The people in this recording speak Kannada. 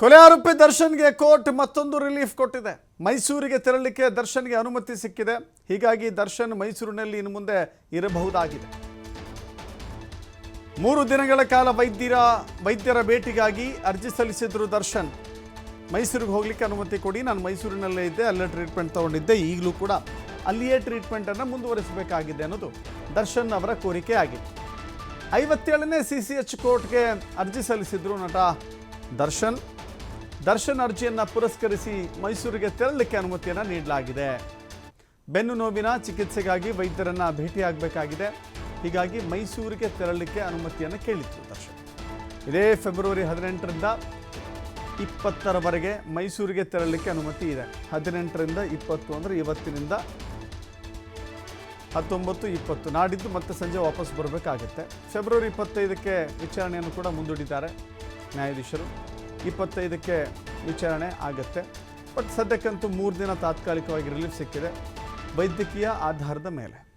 ಕೊಲೆ ಆರೋಪಿ ದರ್ಶನ್ಗೆ ಕೋರ್ಟ್ ಮತ್ತೊಂದು ರಿಲೀಫ್ ಕೊಟ್ಟಿದೆ. ಮೈಸೂರಿಗೆ ತೆರಳಲಿಕ್ಕೆ ದರ್ಶನ್ಗೆ ಅನುಮತಿ ಸಿಕ್ಕಿದೆ. ಹೀಗಾಗಿ ದರ್ಶನ್ ಮೈಸೂರಿನಲ್ಲಿ ಇನ್ನು ಮುಂದೆ ಇರಬಹುದಾಗಿದೆ. ಮೂರು ದಿನಗಳ ಕಾಲ ವೈದ್ಯರ ವೈದ್ಯರ ಭೇಟಿಗಾಗಿ ಅರ್ಜಿ ಸಲ್ಲಿಸಿದ್ರು ದರ್ಶನ್. ಮೈಸೂರಿಗೆ ಹೋಗ್ಲಿಕ್ಕೆ ಅನುಮತಿ ಕೊಡಿ, ನಾನು ಮೈಸೂರಿನಲ್ಲೇ ಇದ್ದೆ, ಅಲ್ಲೇ ಟ್ರೀಟ್ಮೆಂಟ್ ತಗೊಂಡಿದ್ದೆ, ಈಗಲೂ ಕೂಡ ಅಲ್ಲಿಯೇ ಟ್ರೀಟ್ಮೆಂಟನ್ನು ಮುಂದುವರಿಸಬೇಕಾಗಿದೆ ಅನ್ನೋದು ದರ್ಶನ್ ಅವರ ಕೋರಿಕೆ ಆಗಿದೆ ಐವತ್ತೇಳನೇ ಸಿ ಸಿ ಎಚ್ ಕೋರ್ಟ್ಗೆ ಅರ್ಜಿ ಸಲ್ಲಿಸಿದ್ರು ನಟ ದರ್ಶನ್. ದರ್ಶನ್ ಅರ್ಜಿಯನ್ನು ಪುರಸ್ಕರಿಸಿ ಮೈಸೂರಿಗೆ ತೆರಳಲಿಕ್ಕೆ ಅನುಮತಿಯನ್ನು ನೀಡಲಾಗಿದೆ. ಬೆನ್ನು ನೋವಿನ ಚಿಕಿತ್ಸೆಗಾಗಿ ವೈದ್ಯರನ್ನ ಭೇಟಿಯಾಗಬೇಕಾಗಿದೆ. ಹೀಗಾಗಿ ಮೈಸೂರಿಗೆ ತೆರಳಲಿಕ್ಕೆ ಅನುಮತಿಯನ್ನು ಕೇಳಿತ್ತು ದರ್ಶನ್. ಇದೇ ಫೆಬ್ರವರಿ ಹದಿನೆಂಟರಿಂದ ಇಪ್ಪತ್ತರವರೆಗೆ ಮೈಸೂರಿಗೆ ತೆರಳಲಿಕ್ಕೆ ಅನುಮತಿ ಇದೆ. ಹದಿನೆಂಟರಿಂದ ಇಪ್ಪತ್ತು ಅಂದರೆ ಇವತ್ತಿನಿಂದ ಹತ್ತೊಂಬತ್ತು ಇಪ್ಪತ್ತು ನಾಡಿದ್ದು ಮತ್ತೆ ಸಂಜೆ ವಾಪಸ್ ಬರಬೇಕಾಗುತ್ತೆ. ಫೆಬ್ರವರಿ ಇಪ್ಪತ್ತೈದಕ್ಕೆ ವಿಚಾರಣೆಯನ್ನು ಕೂಡ ಮುಂದೂಡಿದ್ದಾರೆ ನ್ಯಾಯಾಧೀಶರು. ಇಪ್ಪತ್ತೈದಕ್ಕೆ ವಿಚಾರಣೆ ಆಗುತ್ತೆ. ಬಟ್ ಸದ್ಯಕ್ಕಂತೂ ಮೂರು ದಿನ ತಾತ್ಕಾಲಿಕವಾಗಿ ರಿಲೀಫ್ ಸಿಕ್ಕಿದೆ. ವೈದ್ಯಕೀಯ ಆಧಾರದ ಮೇಲೆ.